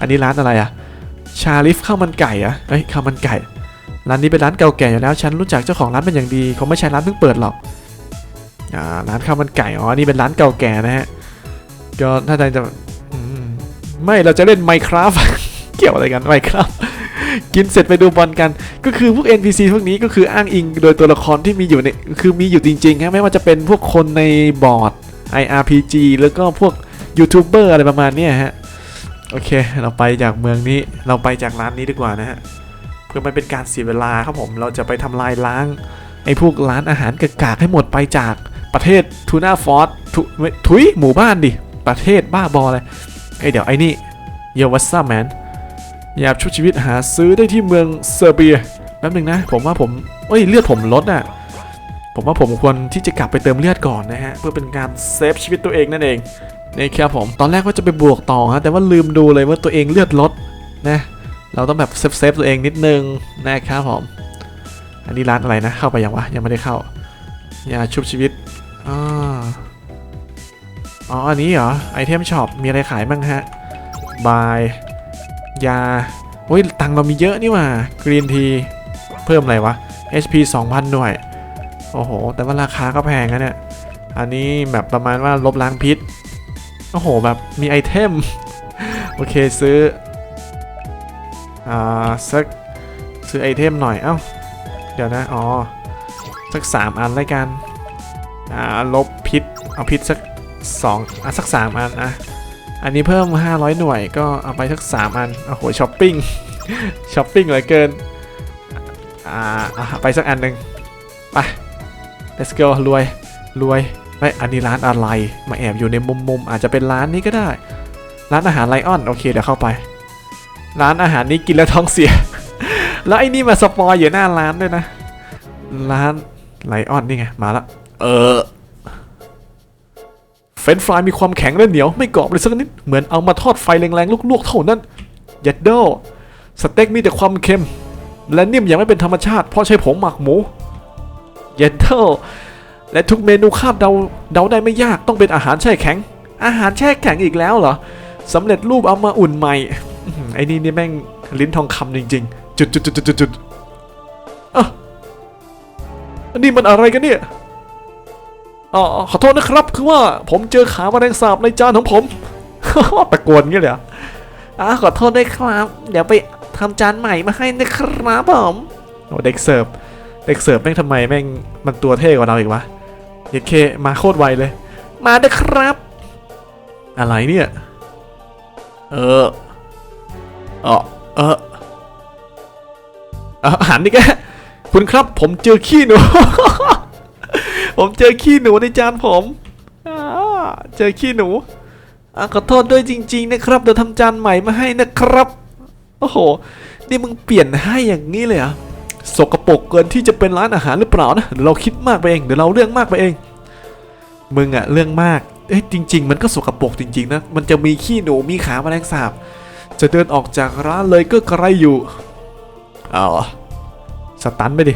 อันนี้ร้านอะไรอะชาลิฟข้าวมันไก่อะเอ้ยข้าวมันไก่ ร้านนี้เป็นร้านเก่าแก่อยู่แล้ว ฉันรู้จักเจ้าของร้านเป็นอย่างดีเขาไม่ใช่ร้านเพิ่งเปิดหรอก อ่า ร้านข้าวมันไก่ อ๋อ นี่เป็นร้านเก่าแก่นะฮะ ก็ถ้าใครจะไม่ เราจะเล่น Minecraft เกี่ยวอะไรกัน Minecraft กินเสร็จไปดูบอลกัน ก็คือพวก NPC พวกนี้ก็คืออ้างอิงโดยตัวละครที่มีอยู่ใน คือมีอยู่จริงๆครับไม่ว่าจะเป็นพวกคนในบอร์ด IRPG แล้วก็พวกยูทูบเบอร์อะไรประมาณนี้ฮะ โอเค เราไปจากเมืองนี้ เราไปจากร้านนี้ดีกว่านะฮะ เพื่อไม่เป็นการเสียเวลาครับผม เราจะไปทำลายล้างไอ้พวกร้านอาหารกากให้หมดไปจากประเทศทูน่าฟอร์ทุไม่ทุยหมู่บ้านดิ ประเทศบ้าบอเลยไอเดี๋ยวไอ้นี่เยวัสซ่าแมนอยากชุบชีวิตหาซื้อได้ที่เมืองเซอร์เบียแป๊บนึงนะ ผมว่าผมเอ้ยเลือดผมลดอะ ผมว่าผมควรที่จะกลับไปเติมเลือดก่อนนะฮะ เพื่อเป็นการเซฟชีวิตตัวเองนั่นเอง นี่ครับผม ตอนแรกว่าจะไปบวกต่อฮะแต่ว่าลืมดูเลยว่าตัวเองเลือดลดนะเราต้องแบบเซฟเซฟตัวเองนิดนึงนะครับผม อันนี้ร้านอะไรนะ เข้าไปยังวะ ยังไม่ได้เข้า ยาชุบชีวิตอ๋ออ๋อ อันนี้เหรอ ไอเทมช็อป มีอะไรขายบ้างฮะ บาย ยาโอ้ย ตังค์เรามีเยอะนี่ว่ากรีนที เพิ่มอะไรวะ HP 2,000 หน่วย โอ้โห แต่ว่าราคาก็แพงนะเนี่ย อันนี้แบบประมาณว่าลบล้างพิษ โอ้โห แบบมีไอเทม โอเคซื้อ อ่า สัก ซื้อไอเทมหน่อย เอ้า เดี๋ยวนะ อ๋อ สักสามอันแล้วกัน อ่า ลบพิษ เอาพิษสักสองอะสักสามอันอะอันนี้เพิ่ม 500 หน่วยก็เอาไปสักสามอัน โอ้โหช้อปปิ้ง ช้อปปิ้งเหลือเกิน อ่าอะไปสักอันหนึ่งไป let's go รวย รวย ไปอันนี้ร้านอะไร มาแอบอยู่ในมุมๆอาจจะเป็นร้านนี้ก็ได้ ร้านอาหารไลออนโอเคเดี๋ยวเข้าไป ร้านอาหารนี้กินแล้วท้องเสีย แล้วไอ้นี่มาสปอยอยู่หน้าร้านด้วยนะ ร้านไลออนนี่ไงมาละ เออเฟรนฟรายมีความแข็งและเหนียวไม่กรอบเลยสักนิด เหมือนเอามาทอดไฟแรงๆลวกๆเท่านั้น ยัดโดสเต็กมีแต่ความเค็ม และนิ่มอย่างไม่เป็นธรรมชาติเพราะใช้ผงหมักหมูยัดโด และทุกเมนูคาดเดาเดาได้ไม่ยากต้องเป็นอาหารแช่แข็ง อาหารแช่แข็งอีกแล้วเหรอสำเร็จรูปเอามาอุ่นใหม่ไอ้นี่นี่แม่งลิ้นทองคำจริงๆ จุดจุดจุดจุดจุดจุดอะอันนี้มันอะไรกันเนี่ยอ๋อขอโทษนะครับคือว่าผมเจอขาแมลงสาบในจานของผมตะโกนงี้เลยออะขอโทษด้วยครับ เดี๋ยวไปทำจานใหม่มาให้นะครับผมโอ้เด็กเสิร์ฟเด็กเสิร์ฟแม่งทำไมแม่งมันตัวเท่กว่าเราอีกวะ เยเคมาโคตรไวเลย มาเด้อครับ อะไรเนี่ย เออเออเอออาหารนี่แกคุณครับผมเจอขี้หนู ผมเจอขี้หนูในจานผมเจอขี้หนูอขอโทษด้วยจริง ๆ นะครับเดี๋ยวทำจานใหม่มาให้นะครับ โอ้โห นี่มึงเปลี่ยนให้อย่างนี้เลยอะ สกปรกเกินที่จะเป็นร้านอาหารหรือเปล่านะเดี๋ยวเราคิดมากไปเองเดี๋ยวเราเรื่องมากไปเองมึงอะเรื่องมากเอ้ยจริง ๆ มันก็สกปรกจริงๆนะมันจะมีขี้หนูมีขาแมลงสาบ จะเดินออกจากร้านเลยก็ไกลอยู่เอาสตันไปดิ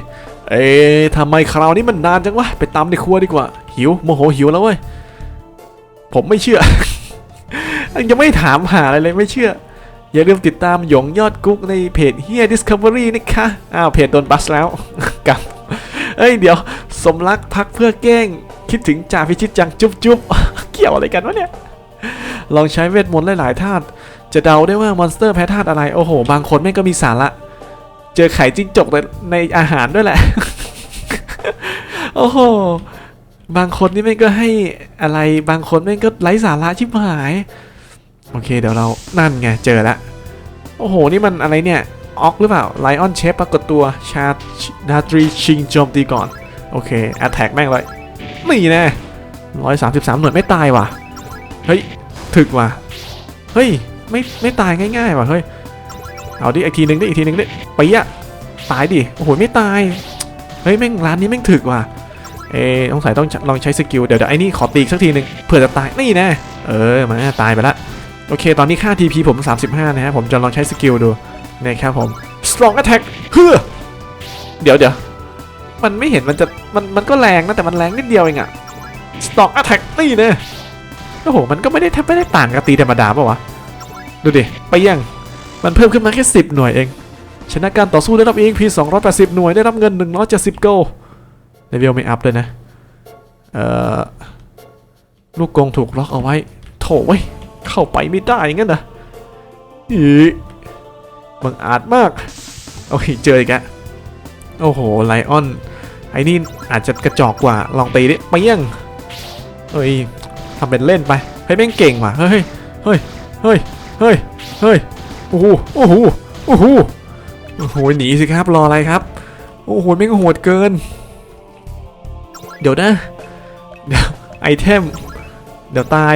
เอ๊ะทำไมคราวนี้มันนานจังวะไปตามในครัวดีกว่า หิวโมโหหิวแล้วเว้ยผมไม่เชื่อยังไม่ถามหาอะไรเลยไม่เชื่อ อย่าลืมติดตามหยงยอดกุ๊กในเพจเฮีย Discovery นะคะ อ้าว เพจโดนบัสแล้วกับเอ้ย เดี๋ยว สมรักพักเพื่อแกล้ง คิดถึงจ่าพิชิตจังจุ๊บจุ๊บเกี่ยวอะไรกันวะเนี่ย ลองใช้เวทมนต์หลายๆธาตุจะเดาได้ว่ามอนสเตอร์แพ้ธาตุอะไร โอ้โห บางคนแม่งก็มีสาระ เจอไข่จิ้งจกในในอาหารด้วยแหละ โอ้โห บางคนนี่แม่งก็ให้อะไร บางคนแม่งก็ไร้สาระชิบหาย โอเคเดี๋ยวเรานั่นไงเจอแล้วโอ้โห นี่มันอะไรเนี่ย ออกหรือเปล่าไลออนเชฟปรากฏตัวชาดาตรีชิงโจมตีก่อน โอเคแอตแทกแม่งเลยนี่แน่ร้อยสามสิบสามหน่วยไม่ตายว่ะ เฮ้ย ถึกว่ะ เฮ้ย ไม่ไม่ตายง่ายๆว่ะเฮ้ย เอาดิอีกทีหนึ่งดิอีกทีหนึ่งดิไปอะตายดิ โอ้โห ไม่ตาย เฮ้ย แม่งร้านนี้แม่งถึกว่ะ เอ๊ต้องใส่ต้องลองใช้สกิล เดี๋ยวเดี๋ยวไอ้นี่ขอตีอีกสักทีหนึ่งเผื่อจะตาย นี่แน่เออ มาตายไปละ โอเค ตอนนี้ค่า TP ผม 35 นะฮะ ผมจะลองใช้สกิลดูนะครับผม strong attack เฮ้อเดี๋ยวเดี๋ยวมันไม่เห็นมันจะมันมันก็แรงนะแต่มันแรงนิดเดียวเองอะ strong attack นี่นะโอ้โห มันก็ไม่ได้แทบไม่ได้ต่างกับตีธรรมดาป่าวะ ดูดิ ไปยัง มันเพิ่มขึ้นมาแค่ 10 หน่วยเอง ชนะการต่อสู้ได้รับ EXP 280 หน่วย ได้รับเงิน 170 โกลเลเวลไม่อัพเลยนะ เอ่อ ลูกกงถูกล็อกเอาไว้ โถเว้ย เข้าไปไม่ได้งั้นนะอีบังอาจมาก โอเค เจออีกแล้วโอ้โห ไลออน ไอ้นี่อาจจะกระจอกกว่า ลองตีดิไปยังเฮ้ยทำเป็นเล่นไปให้ยแม่งเก่งว่ะ เฮ้ย เฮ้ย เฮ้ย เฮ้ย เฮ้ย โอ้โห โอ้โห โอ้โห โอ้โห หนีสิครับ รออะไรครับ โอ้โหแม่งโหดเกิน เดี๋ยวนะ เดี๋ยวไอเทม เดี๋ยวตาย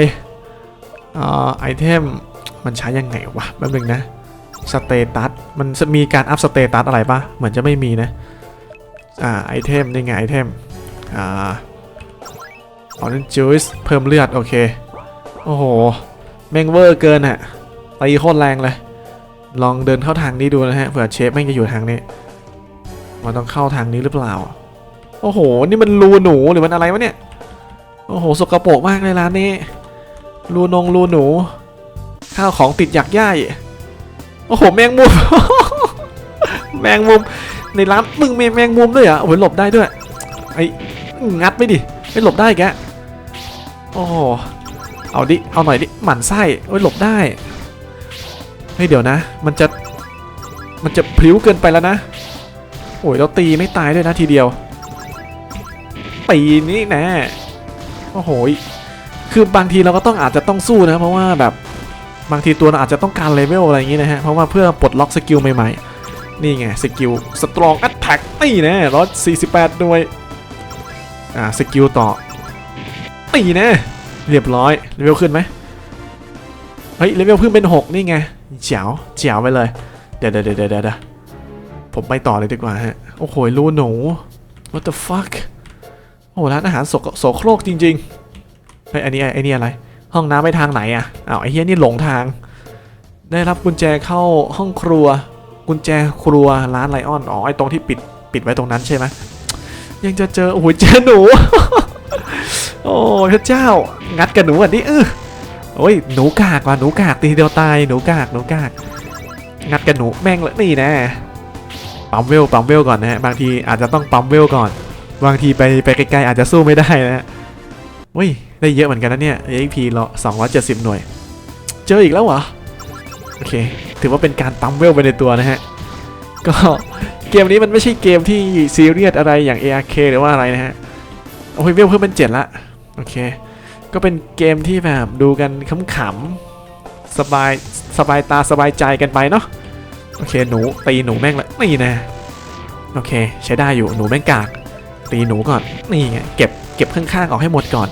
ไอเทมมันใช้ยังไงวะแป๊บนึงนะสเตตัสมันจะมีการอัพสเตตัสอะไรปะเหมือนจะไม่มีนะอ่าไอเทมนี่ไงไอเทมอ่าออเรนจ์จูสเพิ่มเลือด โอเค โอ้โห แม่งเวอร์เกินอะตีโคตรแรงเลย ลองเดินเข้าทางนี้ดูนะฮะเผื่อเชฟแม่งจะอยู่ทางนี้ มันต้องเข้าทางนี้หรือเปล่า โอ้โห นี่มันรูหนูหรือมันอะไรวะเนี่ย โอ้โห สกปรกมากเลยร้านนี้ รูนงรูหนู ข้าวของติดหยักย่ายโอ้โหแมงมุม แมงมุมในร้านมึงมีแมงมุมด้วยอะโอ้ยหลบได้ด้วยไอ้งัดไม่ดิไม่หลบได้แกโอ้เอาดิเอาหน่อยดิหมั่นไส้โอ้ยหลบได้เฮ้ยเดี๋ยวนะ มันจะมันจะพลิ้วเกินไปแล้วนะโอ้ยเราตีไม่ตายด้วยนะทีเดียวตีนี่แน่โอ้โห คือบางทีเราก็ต้องอาจจะต้องสู้นะเพราะว่าแบบบางทีตัวเราอาจจะต้องการเลเวลอะไรอย่างงี้นะฮะเพราะว่าเพื่อปลดล็อกสกิลใหม่ๆ นี่ไงสกิลสตรองแอตแทกนี่แน่ร้อยสี่สิบแปดด้วยอ่าสกิลต่อตีแน่เรียบร้อยเลเวลขึ้นไหมเฮ้ยเลเวลเพิ่งเป็น6นี่ไงเจ๋วเจ๋วไปเลยเดี๋ยวเดี๋ยวเดี๋ยวเดี๋ยวเดะผมไปต่อเลยดีกว่าฮะโอ้โหรูหนู what the fuck โอ้โหร้านอาหารโสโครกจริง ๆ เฮ้ยอันนี้ไอ้นี่อะไร ห้องน้ำไปทางไหนอะอ้าวไอ้เฮียนี่หลงทาง ได้รับกุญแจเข้าห้องครัว กุญแจครัวร้านไลออนอ๋อไอ้ตรงที่ปิดปิดไว้ตรงนั้นใช่ไหมยังจะเจอโอ้โหเจอหนู โอ้พระเจ้า งัดกับหนูอันนี้เออโอ้ยหนูกากว่ะหนูกากตีเดียวตายหนูกากหนูกาก งัดกับหนูแม่งเลยนี่นะปั๊มเวลปั๊มเวลก่อนนะฮะบางทีอาจจะต้องปั๊มเวลก่อน บางทีไปไปไกลๆอาจจะสู้ไม่ได้นะฮะ เฮ้ยได้เยอะเหมือนกันนะเนี่ย AXP เรา270 หน่วย เจออีกแล้วเหรอ โอเค ถือว่าเป็นการปั๊มเวลไปในตัวนะฮะ ก็เกมนี้มันไม่ใช่เกมที่ซีเรียสอะไรอย่าง ARK หรือว่าอะไรนะฮะ โอ้ยเวลเพิ่มเป็นเจ็ดละ โอเค ก็เป็นเกมที่แบบดูกันขำๆสบายสบายตาสบายใจกันไปเนาะ โอเคหนูตีหนูแม่งละนี่นะ โอเค ใช้ได้อยู่หนูแม่งกาก ตีหนูก่อน นี่ไงเก็บเก็บข้างๆออกให้หมดก่อน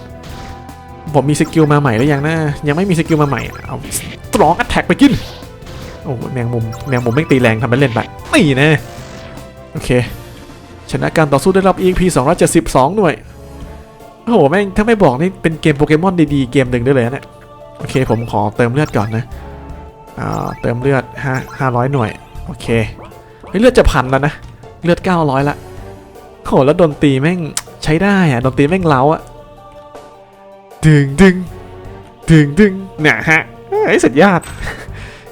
ผมมีสกิลมาใหม่หรือยังนะยังไม่มีสกิลมาใหม่เอาตรองอัตแทกไปกินโอ้แมงมุมแมงมุมแม่งตีแรงทำเป็นเล่นไปนี่นะโอเค ชนะการต่อสู้ได้รับ EXP 272 หน่วยโอ้โหแม่งถ้าไม่บอกนี่เป็นเกมโปเกมอนดีๆ เกมหนึ่งได้เลยนะเนี่ยโอเคผมขอเติมเลือดก่อนนะอ่าเติมเลือด5 500 หน่วย โอเคเลือดจะพันแล้วนะ เลือด 900 ละโอ้โหแล้วดนตรีแม่งใช้ได้อะดนตรีแม่งเล้าอะ ดึงดึงดึงดึงเนี่ยฮะเฮ้สุดยอด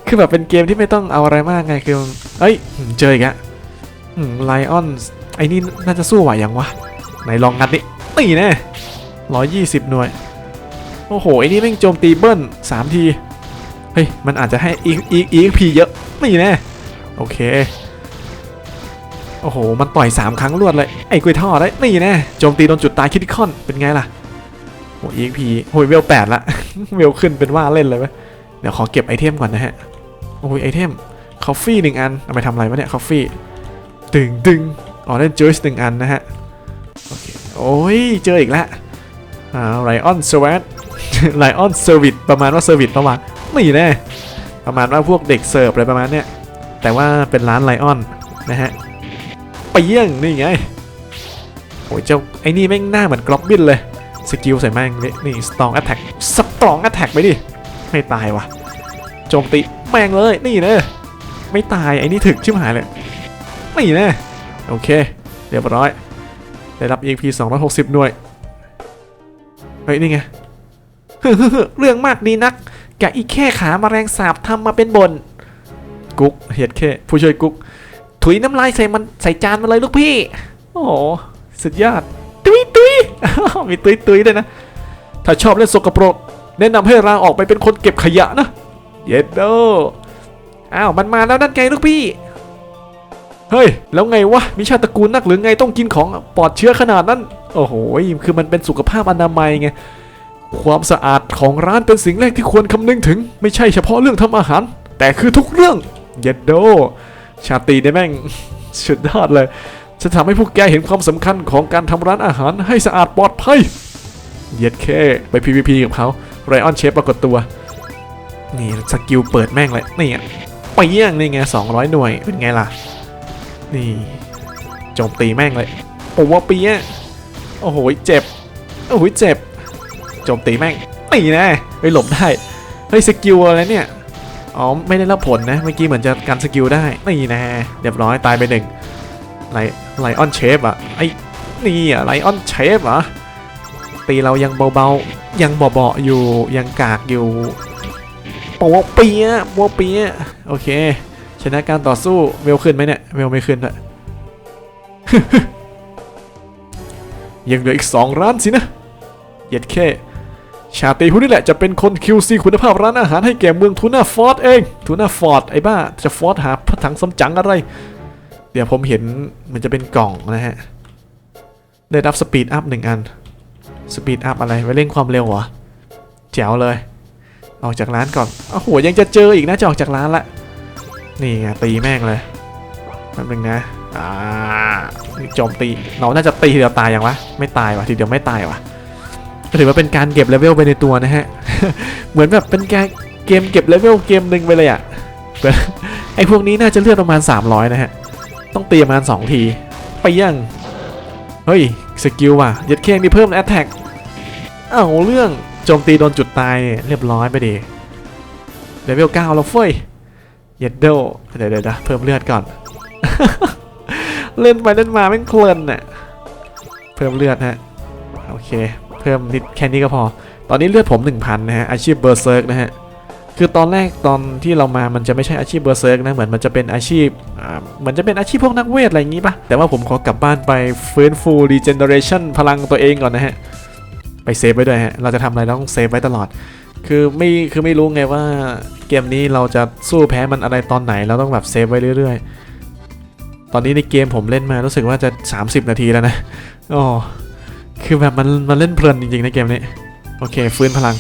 คือแบบเป็นเกมที่ไม่ต้องเอาอะไรมากไงคือเอ้ยเจออีกอะไลออนไอ้นี่น่าจะสู้ไหวยังวะ ไหนลองงัดดิตีแน่ร้อยยี่สิบหน่วย โอ้โห ไอ้นี่แม่งโจมตีเบิ้ลสามที เฮ้ย มันอาจจะให้อีกอีกอีกพีเยอะนี่แน่โอเค โอ้โห มันต่อย3ครั้งรวดเลย ไอ้กุยท่อได้นี่แน่โจมตีโดนจุดตายคิดคอนเป็นไงล่ะ โอ้อีกพีโอ้ยเวลแปดละ เวลขึ้นเป็นว่าเล่นเลยไหมเดี๋ยวขอเก็บไอเทมก่อนนะฮะ โอ้ยไอเทมคอฟฟี่หนึ่งอัน เอาไปทำอะไรวะเนี่ยคอฟฟี่ดึงดึงอ๋อได้จูสหนึ่งอันนะฮะ โอเค โอ้ย เจออีกล้วอ่าไรออนสวัสไลออนเซอร์วิสประมาณว่าเซอร์วิสประมาณนี่แน่ประมาณว่าพวกเด็กเสิร์ฟอะไรประมาณเนี้ยแต่ว่าเป็นร้านไลออนนะฮะไปเยี่ยงนี่ไงโอ้ยเจ้าไอ้นี่แม่งหน้าเหมือนกรอบบินเลย สกิลใส่แม่งนี่นี่สตองแอตแทกสตองแอตแทกไปดิ ไม่ตายวะโจมตีแม่งเลยนี่เนะไม่ตายไอ้นี่ถึกชิบหายเลยนี่น่โอเค เรียบร้อย ได้รับ EXP 260 หน่วย เฮ้ย นี่ไงเรื่องมากดีนักกะอีแค่ขามาแรงสาบทำมาเป็นบน กุ๊กเห็ดแค่ผู้ช่วยกุ๊กถุยน้ำลายใส่มันใส่จานมาเลยลูกพี่ โอ้สุดยอด ตุ้ยมีตุยตุยด้วยนะ ถ้าชอบเล่นสกปรก แนะนำให้ลาออกไปเป็นคนเก็บขยะนะ เย็ดโดอ้าวมันมาแล้วนั่นไงลูกพี่ เฮ้ย แล้วไงวะ มีชาติตระกูลนักหรือไงต้องกินของปลอดเชื้อขนาดนั้น โอ้โห คือมันเป็นสุขภาพอนามัยไง ความสะอาดของร้านเป็นสิ่งแรกที่ควรคำนึงถึง ไม่ใช่เฉพาะเรื่องทำอาหาร แต่คือทุกเรื่อง เย็ดโด ชาตรีเนี่ยแม่งสุดยอดเลย จะทำให้พวกแกเห็นความสำคัญของการทำร้านอาหารให้สะอาดปลอดภัยเย็ดแค่ไป PVP กับเขาไรออนเชฟปรากฏตัว นี่สกิลเปิดแม่งเลยนี่ไปเยี่ยงนี่ไง200 หน่วยเป็นไงล่ะ นี่โจมตีแม่งเลยโอ้ว่าปียโอ้โหเจ็บโอ้โหเจ็บโจมตีแม่งตีแน่ไปหลบได้เฮ้ยสกิลอะไรเนี่ยอ๋อไม่ได้รับผลนะเมื่อกี้เหมือนจะกันสกิลได้นี่น่เรียบร้อยตายไปหนึ่งไล ไลออนเชฟอะไอ้นี่อะไลออนเชฟอะตีเรายังเบาๆ ยังเบาๆอยู่ยังกากอยู่โปะเปียะโปะเปียะโอเค ชนะการต่อสู้เวลขึ้นไหมเนี่ยเวลไม่ขึ้นอะยังเหลืออีกสองร้านสินะเย็ดแค่ชาตรีผู้นี่แหละจะเป็นคน QC คุณภาพร้านอาหารให้แก่เมืองทูน่าฟอร์ดเองทูน่าฟอร์ดไอ้บ้าจะฟอร์ดหาพระถังสำจังอะไร เดี๋ยวผมเห็นมันจะเป็นกล่องนะฮะ ได้รับสปีดอัพหนึ่งอัน สปีดอัพอะไรไว้เร่งความเร็วเหรอ แจ๋วเลย ออกจากร้านก่อนโอ้โหยังจะเจออีกนะจะออกจากร้านละ นี่ไงตีแม่งเลยแป๊บนึงนะ อ่าโจมตี เราน่าจะตีทีเดียวตายยังวะ ไม่ตายวะทีเดียวไม่ตายวะถือว่าเป็นการเก็บเลเวลไปในตัวนะฮะ เหมือนแบบเป็นการเกมเก็บเลเวลเกมหนึ่งไปเลยอะ่ะไอพวกนี้น่าจะเลือดประมาณ 300 นะฮะ ต้องตีประมาณ2ที ไปยัง เฮ้ย สกิลว่ะยัดเค้งนี่เพิ่มแอตแทกอ้าวเรื่องโจมตีโดนจุดตายเรียบร้อยไปดีเลเวล9แล้วเฟ้ยเย็ดเดลเดี๋ยวเดี๋ยวเดี๋ยวเพิ่มเลือดก่อน เล่นไปเล่นมาแม่งเพลินน่ะเพิ่มเลือดฮะโอเค เพิ่มนิดแค่นี้ก็พอ ตอนนี้เลือดผม 1,000 นะฮะ อาชีพเบอร์เซิร์กนะฮะ คือตอนแรกตอนที่เรามามันจะไม่ใช่อาชีพเบอร์เซิร์กนะ เหมือนมันจะเป็นอาชีพเหมือนจะเป็นอาชีพพวกนักเวทอะไรอย่างงี้ปะแต่ว่าผมขอกลับบ้านไปฟื้นฟูรีเจนเนอเรชันพลังตัวเองก่อนนะฮะ ไปเซฟไว้ด้วยฮะ เราจะทำอะไรเราต้องเซฟไว้ตลอด คือไม่คือไม่รู้ไงว่าเกมนี้เราจะสู้แพ้มันอะไรตอนไหนเราต้องแบบเซฟไว้เรื่อยๆ ตอนนี้ในเกมผมเล่นมารู้สึกว่าจะ 30 นาทีแล้วนะอ๋อคือแบบมันมันเล่นเพลินจริงๆในเกมนี้ โอเค ฟื้นพลัง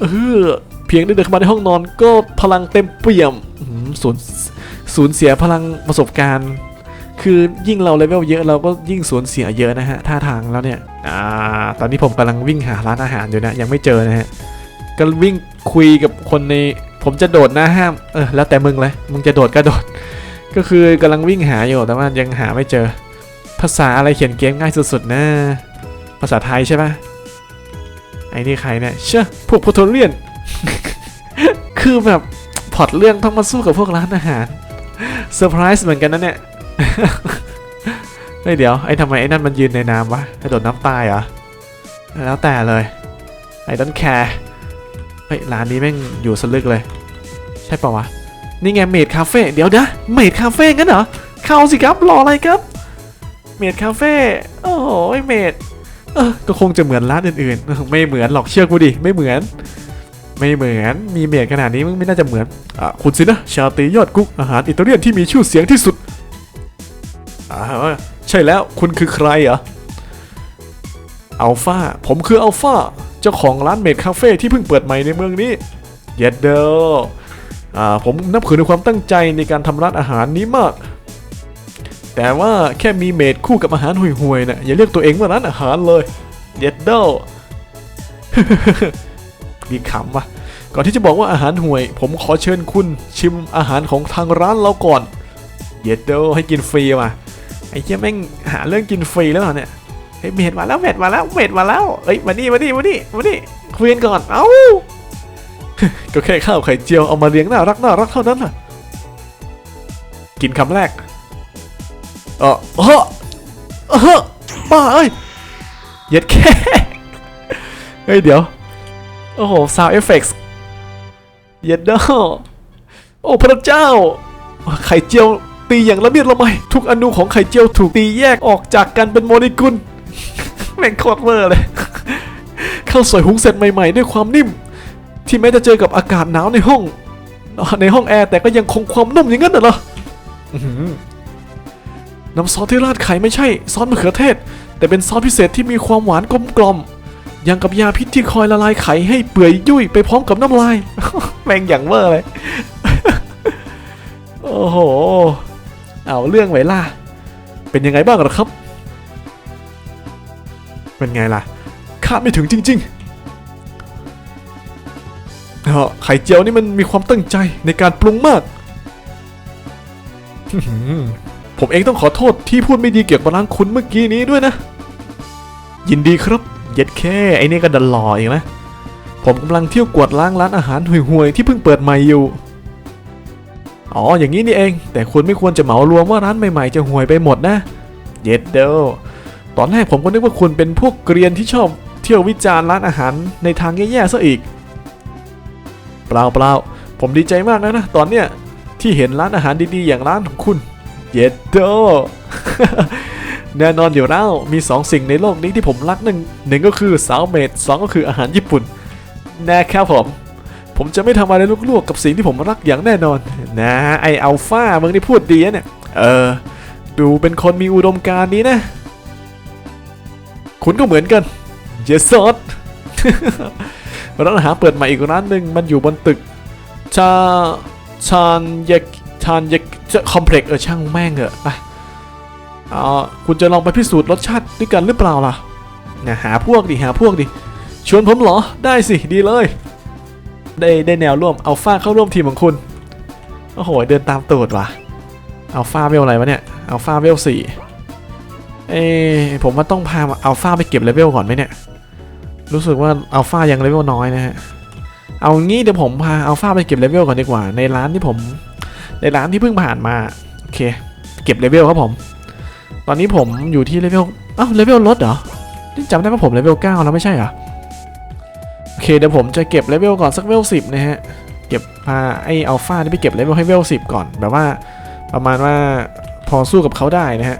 เออ เพียงได้เดินเข้ามาในห้องนอนก็พลังเต็มเปี่ยมสูญสูญเสียพลังประสบการณ์ คือยิ่งเราเลเวลเยอะเราก็ยิ่งสูญเสียเยอะนะฮะท่าทางแล้วเนี่ยอ่าตอนนี้ผมกำลังวิ่งหาร้านอาหารอยู่นะยังไม่เจอนะฮะก็วิ่งคุยกับคนในผมจะโดดหน้าห้ามเออแล้วแต่มึงเลยมึงจะโดดก็โดด ก็คือกำลังวิ่งหาอยู่แต่ว่ายังหาไม่เจอ ภาษาอะไรเขียนเกมง่ายสุดๆนะ ภาษาไทยใช่ปะไอ้นี่ใครเนี่ยเชื่อพวกโพโทเรียน คือแบบพอตเรื่องต้องมาสู้กับพวกร้านอาหารเซอร์ไพรส์เหมือนกันนะเนี่ยเฮ้ยเดี๋ยวไอ้ทำไมไอ้นั่นมันยืนในน้ำวะไอ้โดดน้ำตายเหรอแล้วแต่เลยไอ้ดอนแคร์เฮ้ยร้านนี้แม่งอยู่สลึกเลย ใช่ปะวะนี่ไงเมดคาเฟ่เดี๋ยวนะเมดคาเฟ่งั้นเหรอเข้าสิครับรออะไรครับเมดคาเฟ่โอ้โหเมดเออก็คงจะเหมือนร้านอื่นๆ ไม่เหมือนหรอกเชื่อกูดิไม่เหมือน ไม่เหมือน มีเมดขนาดนี้มึงไม่น่าจะเหมือนอะคุณสินะ ชาตียอดกุ๊กอาหารอิตาเลียนที่มีชื่อเสียงที่สุดอ่าใช่แล้วคุณคือใครเหรออัลฟาผมคืออัลฟาเจ้าของร้านเมดคาเฟ่ที่เพิ่งเปิดใหม่ในเมืองนี้ เย็ดเดออ่าผมนับถือในความตั้งใจในการทำร้านอาหารนี้มาก แต่ว่าแค่มีเมดคู่กับอาหารห่วยๆนะ่ะอย่าเรียกตัวเองว่าร้านอาหารเลย เย็ดเดอ มีขำวะก่อนที่จะบอกว่าอาหารห่วย ผมขอเชิญคุณชิมอาหารของทางร้านเราก่อน เย็ดเดให้กินฟรีว่ะไอ้เจ้าแม่งหาเรื่องกินฟรีแล้วเหรอเนี่ยเฮ้ยเมดมาแล้วเมดมาแล้วเมดมาแล้วเอ้ยมานี่มานี่มานี่มานี่คุยกันก่อนเอ้าก็แค่ข้าวไข่เจียวเอามาเลี้ยงน่ารักน่ารักเท่านั้นน่ะกินคำแรกเออเออเออบ้าเอ้ยเย็ดแค่เฮ้ยเดี๋ยว โอ้โห sound effects เย็ดเดอโอ้พระเจ้า ไข่เจียวตีอย่างละเมียดละไมทุกอนูของไข่เจียวถูกตีแยกออกจากกันเป็นโมเลกุลแม่งโคตรเวอร์เลยข้าวสวยหุงเสร็จใหม่ ๆ ด้วยความนิ่ม ที่แม้จะเจอกับอากาศหนาวในห้อง ในห้องแอร์แต่ก็ยังคงความนุ่มอย่างนั้นน่ะเหรออื้อหือน้ำซอสที่ราดไข่ไม่ใช่ ซอสมะเขือเทศ แต่เป็นซอสพิเศษที่มีความหวานกลมกล่อม ยังกับยาพิษที่คอยละลายไข่ให้เปื่อยยุ่ยไปพร้อมกับน้ำลาย แม่งอย่างเวอร์เลย โอ้โห เอาเรื่องไวล่ะ เป็นยังไงบ้างหรอครับ เป็นไงล่ะคาดไม่ถึงจริงๆเออไข่เจียวนี่มันมีความตั้งใจในการปรุงมาก ผมเองต้องขอโทษที่พูดไม่ดีเกี่ยวกับร้านคุณเมื่อกี้นี้ด้วยนะ ยินดีครับ เย็ดแค่ไอ้นี่ก็ดันหล่อเองนะ ผมกำลังเที่ยวกวดล้างร้านอาหารห่วยๆที่เพิ่งเปิดใหม่อยู่ อ๋ออย่างนี้นี่เอง แต่คุณไม่ควรจะเหมารวมว่าร้านใหม่ๆจะห่วยไปหมดนะ เย็ดเดลตอนแรกผมก็นึกว่าคุณเป็นพวกเกรียนที่ชอบเที่ยววิจารณ์ร้านอาหารในทางแย่ๆซะอีก เปล่าเปล่าผมดีใจมากนะนะตอนเนี้ยที่เห็นร้านอาหารดีๆ อย่างร้านของคุณ เย็ดโด แน่นอนอยู่แล้วมีสองสิ่งในโลกนี้ที่ผมรักหนึ่งหนึ่งก็คือสาวเมดสองก็คืออาหารญี่ปุ่นนะครับผม ผมจะไม่ทำอะไรลวกๆกับสิ่งที่ผมรักอย่างแน่นอน นะไออัลฟามึงนี่พูดดีนะเนี่ย เออ ดูเป็นคนมีอุดมการณ์นี้นะ คุณก็เหมือนกันเยสซอสร้านอาหารเปิดใหม่อีกร้านหนึ่งมันอยู่บนตึกชาชานเยกชานเยกคอมเพล็กซ์เออช่างแม่งเหอะไป อ่าคุณจะลองไปพิสูจน์รสชาติด้วยกันหรือเปล่าล่ะนะหาพวกดิหาพวกดิชวนผมเหรอได้สิดีเลย ได้ได้แนวร่วมอัลฟาเข้าร่วมทีมของคุณโอ้โหเดินตามตูดว่ะอัลฟาเวลอะไรวะเนี่ยอัลฟาเวลสี่เอ้ผมว่าต้องพาอัลฟาไปเก็บเลเวลก่อนไหมเนี่ยรู้สึกว่าอัลฟายังเลเวลน้อยนะฮะเอางี้เดี๋ยวผมพาอัลฟาไปเก็บเลเวลก่อนดีกว่า ในร้านที่ผม ในร้านที่เพิ่งผ่านมาโอเค เก็บเลเวลครับผม ตอนนี้ผมอยู่ที่เลเวลอ้าวเลเวลลดเหรอนี่จำได้ว่าผมเลเวล9แล้วไม่ใช่เหรอโอเคเดี๋ยวผมจะเก็บเลเวลก่อนสักเลเวล10นะฮะเก็บพาไออัลฟานี่ไปเก็บเลเวลให้เลเวล10ก่อนแบบว่าประมาณว่าพอสู้กับเขาได้นะฮะ